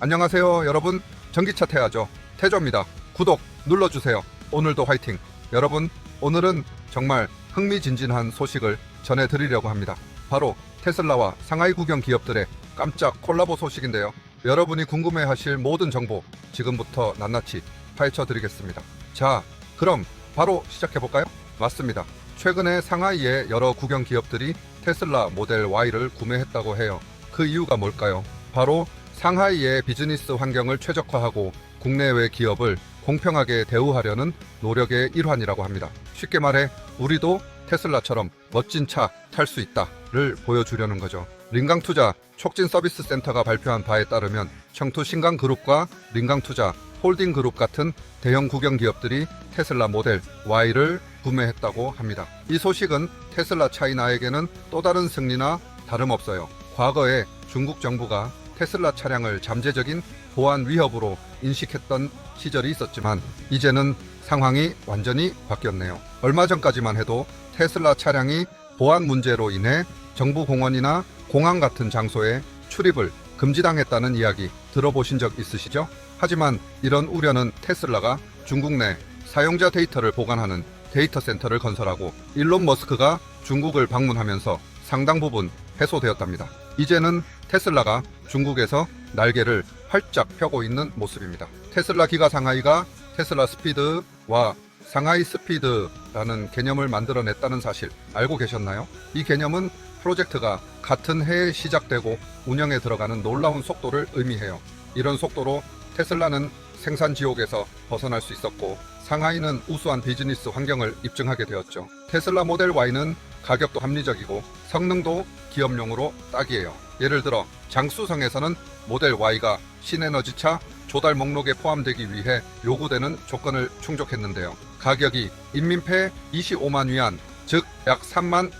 안녕하세요 여러분. 전기차 태아죠 태조입니다. 구독 눌러주세요. 오늘도 화이팅. 여러분 오늘은 정말 흥미진진한 소식을 전해드리려고 합니다. 바로 테슬라와 상하이 구경 기업들의 깜짝 콜라보 소식인데요. 여러분이 궁금해하실 모든 정보 지금부터 낱낱이 파헤쳐 드리겠습니다. 자 그럼 바로 시작해볼까요? 맞습니다 최근에 상하이의 여러 구경 기업들이 테슬라 모델 Y를 구매했다고 해요 그 이유가 뭘까요? 바로 상하이의 비즈니스 환경을 최적화하고 국내외 기업을 공평하게 대우하려는 노력의 일환이라고 합니다. 쉽게 말해 우리도 테슬라처럼 멋진 차 탈 수 있다를 보여주려는 거죠. 링강투자 촉진 서비스 센터가 발표한 바에 따르면 청투 신강그룹과 링강투자 홀딩 그룹 같은 대형 국영 기업들이 테슬라 모델 Y를 구매했다고 합니다. 이 소식은 테슬라 차이나에게는 또 다른 승리나 다름없어요. 과거에 중국 정부가 테슬라 차량을 잠재적인 보안 위협으로 인식했던 시절이 있었지만 이제는 상황이 완전히 바뀌었네요. 얼마 전까지만 해도 테슬라 차량이 보안 문제로 인해 정부 공원이나 공항 같은 장소에 출입을 금지당했다는 이야기 들어보신 적 있으시죠? 하지만 이런 우려는 테슬라가 중국 내 사용자 데이터를 보관하는 데이터 센터를 건설하고 일론 머스크가 중국을 방문하면서 상당 부분 해소되었답니다. 이제는 테슬라가 중국에서 날개를 활짝 펴고 있는 모습입니다. 테슬라 기가 상하이가 테슬라 스피드와 상하이 스피드라는 개념을 만들어냈다는 사실 알고 계셨나요? 이 개념은 프로젝트가 같은 해에 시작되고 운영에 들어가는 놀라운 속도를 의미해요. 이런 속도로 테슬라는 생산 지옥에서 벗어날 수 있었고 상하이는 우수한 비즈니스 환경을 입증하게 되었죠. 테슬라 모델 Y는 가격도 합리적이고 성능도 기업용으로 딱이에요. 예를 들어 장수성에서는 모델 Y가 신에너지차 조달 목록에 포함되기 위해 요구되는 조건을 충족했는데요. 가격이 인민폐 25만 위안, 즉 약 3만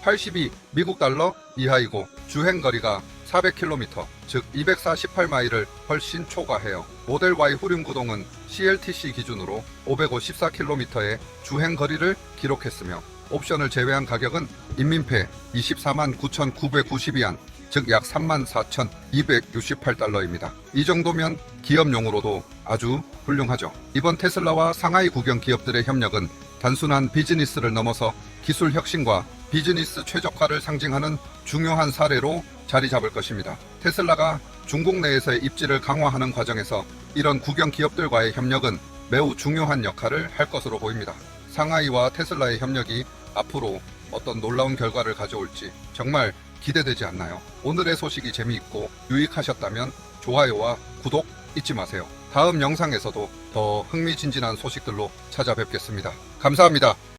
4,382 미국 달러 이하이고 주행 거리가 400km, 즉 248마일을 훨씬 초과해요. 모델 Y 후륜 구동은 CLTC 기준으로 554km의 주행 거리를 기록했으며 옵션을 제외한 가격은 인민폐 24만 9,992안, 즉 약 3만 4,268달러입니다. 이 정도면 기업용으로도 아주 훌륭하죠. 이번 테슬라와 상하이 국영 기업들의 협력은 단순한 비즈니스를 넘어서 기술 혁신과 비즈니스 최적화를 상징하는 중요한 사례로 자리 잡을 것입니다. 테슬라가 중국 내에서의 입지를 강화하는 과정에서 이런 국영 기업들과의 협력은 매우 중요한 역할을 할 것으로 보입니다. 상하이와 테슬라의 협력이 앞으로 어떤 놀라운 결과를 가져올지 정말 기대되지 않나요? 오늘의 소식이 재미있고 유익하셨다면 좋아요와 구독 잊지 마세요. 다음 영상에서도 더 흥미진진한 소식들로 찾아뵙겠습니다. 감사합니다.